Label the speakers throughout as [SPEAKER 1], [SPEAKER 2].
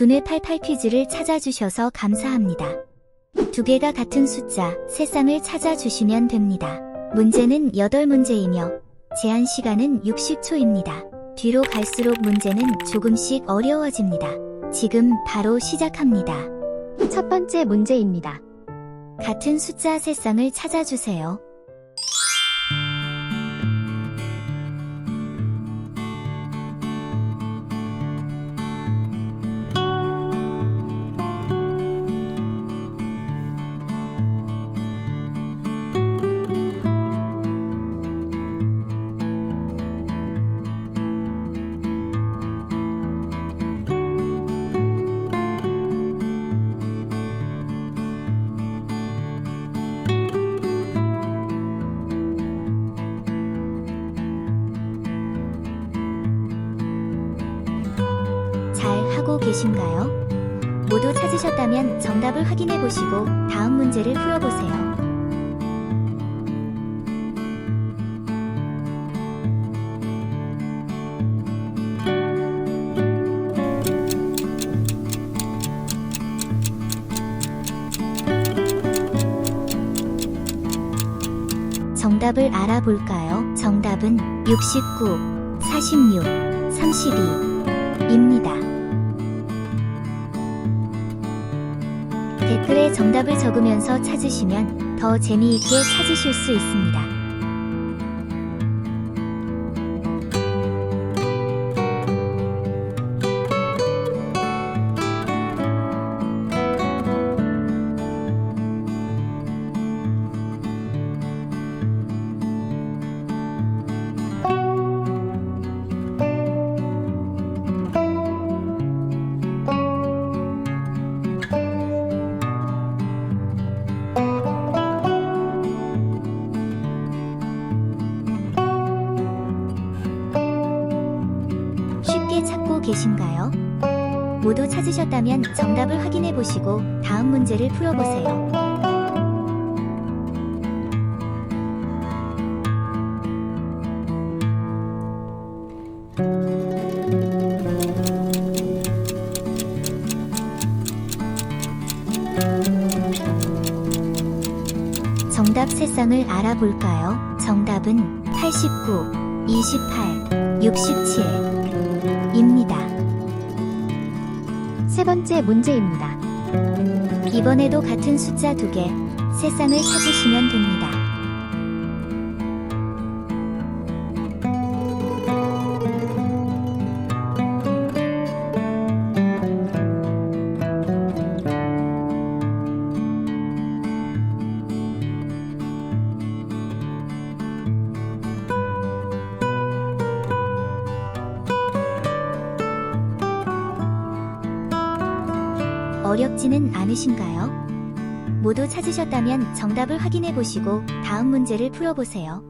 [SPEAKER 1] 두뇌 88 퀴즈를 찾아주셔서 감사합니다. 두 개가 같은 숫자, 세 쌍을 찾아주시면 됩니다. 문제는 8문제이며 제한 시간은 60초입니다. 뒤로 갈수록 문제는 조금씩 어려워집니다. 지금 바로 시작합니다.
[SPEAKER 2] 첫 번째 문제입니다.
[SPEAKER 1] 같은 숫자 세 쌍을 찾아주세요. 하고 계신가요? 모두 찾으셨다면 정답을 확인해 보시고 다음 문제를 풀어보세요. 정답을 알아볼까요? 정답은 69, 46, 32입니다. 댓글에 정답을 적으면서 찾으시면 더 재미있게 찾으실 수 있습니다. 모두 찾으셨다면 정답을 확인해 보시고 다음 문제를 풀어보세요. 정답 세 쌍을 알아볼까요? 정답은 89, 28, 67입니다.
[SPEAKER 2] 세 번째 문제입니다.
[SPEAKER 1] 이번에도 같은 숫자 두 개, 세 쌍을 찾으시면 됩니다. 어렵지는 않으신가요? 모두 찾으셨다면 정답을 확인해 보시고 다음 문제를 풀어보세요.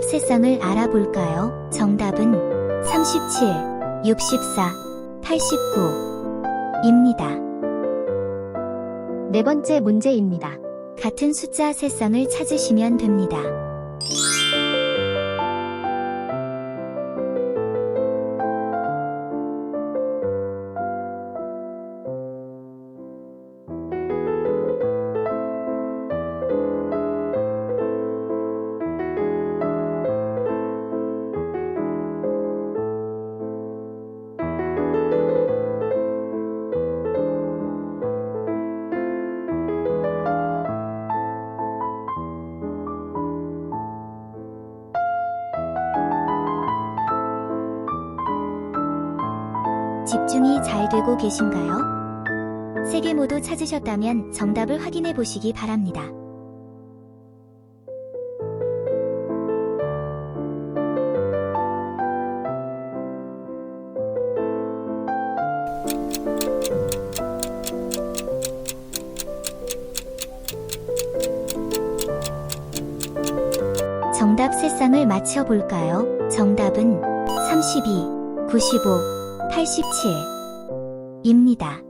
[SPEAKER 1] 정답 세 쌍을 알아볼까요? 정답은 37, 64, 89입니다.
[SPEAKER 2] 네 번째 문제입니다.
[SPEAKER 1] 같은 숫자 세 쌍을 찾으시면 됩니다. 집중이 잘 되고 계신가요? 세 개 모두 찾으셨다면 정답을 확인해 보시기 바랍니다. 정답 세상을 맞춰볼까요? 정답은 32, 95, 87 입니다.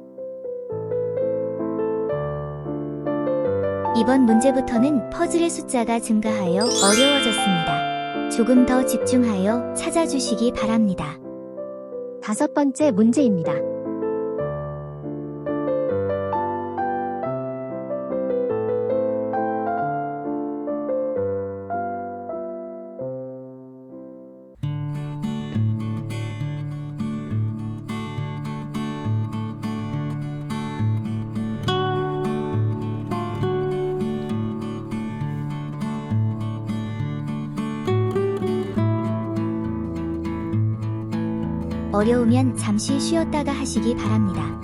[SPEAKER 1] 이번 문제부터는 퍼즐의 숫자가 증가하여 어려워졌습니다. 조금 더 집중하여 찾아주시기 바랍니다.
[SPEAKER 2] 다섯 번째 문제입니다.
[SPEAKER 1] 어려우면 잠시 쉬었다가 하시기 바랍니다.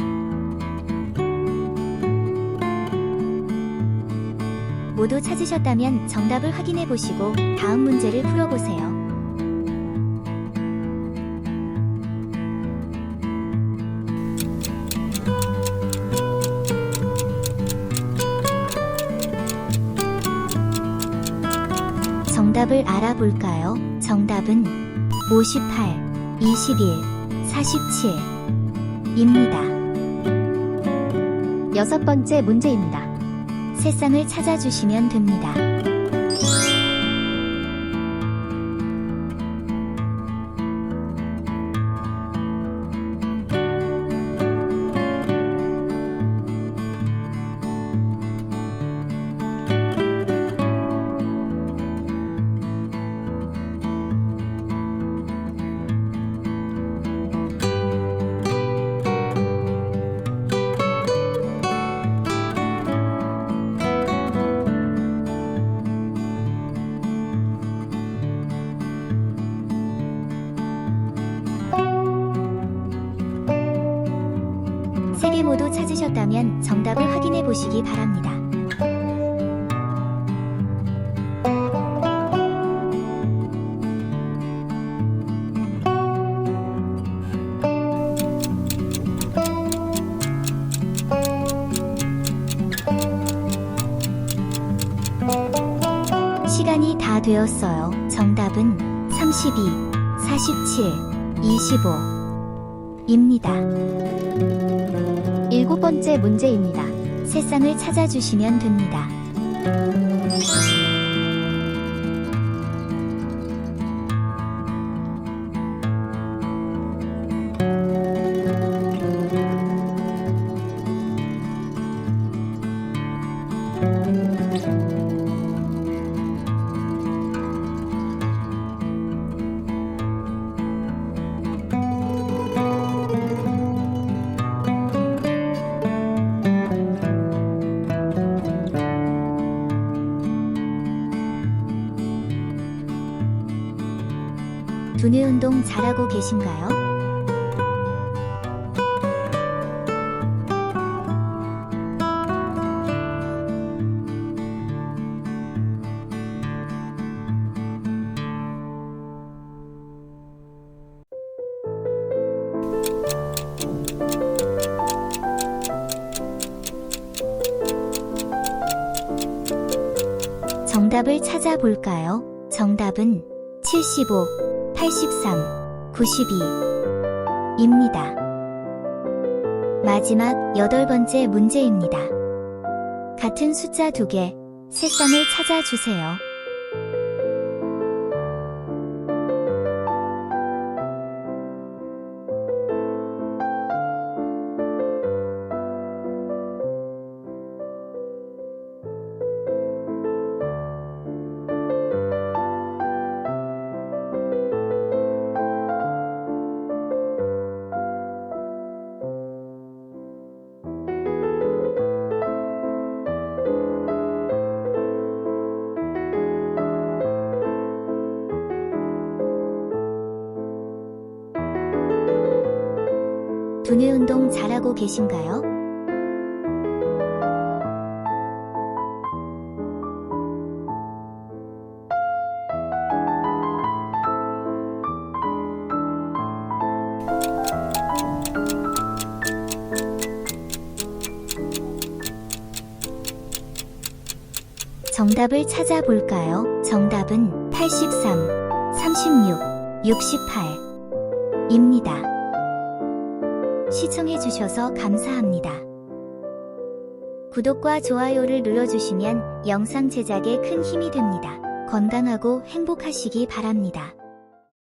[SPEAKER 1] 모두 찾으셨다면 정답을 확인해 보시고 다음 문제를 풀어보세요. 정답을 알아볼까요? 정답은 58, 21, 47 입니다.
[SPEAKER 2] 여섯 번째 문제입니다.
[SPEAKER 1] 세상을 찾아주시면 됩니다. 세개 모두 찾으셨다면 정답을 확인해 보시기 바랍니다. 시간이 다 되었어요. 정답은 32, 47, 25 입니다.
[SPEAKER 2] 일곱 번째 문제입니다.
[SPEAKER 1] 세상을 찾아주시면 됩니다. 두뇌 운동 잘하고 계신가요? 정답을 찾아볼까요? 정답은 75, 83, 92 입니다. 마지막 여덟 번째 문제입니다. 같은 숫자 두 개, 세 쌍을 찾아주세요. 두뇌 운동 잘하고 계신가요? 정답을 찾아볼까요? 정답은 83, 36, 68 입니다. 시청해주셔서 감사합니다. 구독과 좋아요를 눌러주시면 영상 제작에 큰 힘이 됩니다. 건강하고 행복하시기 바랍니다.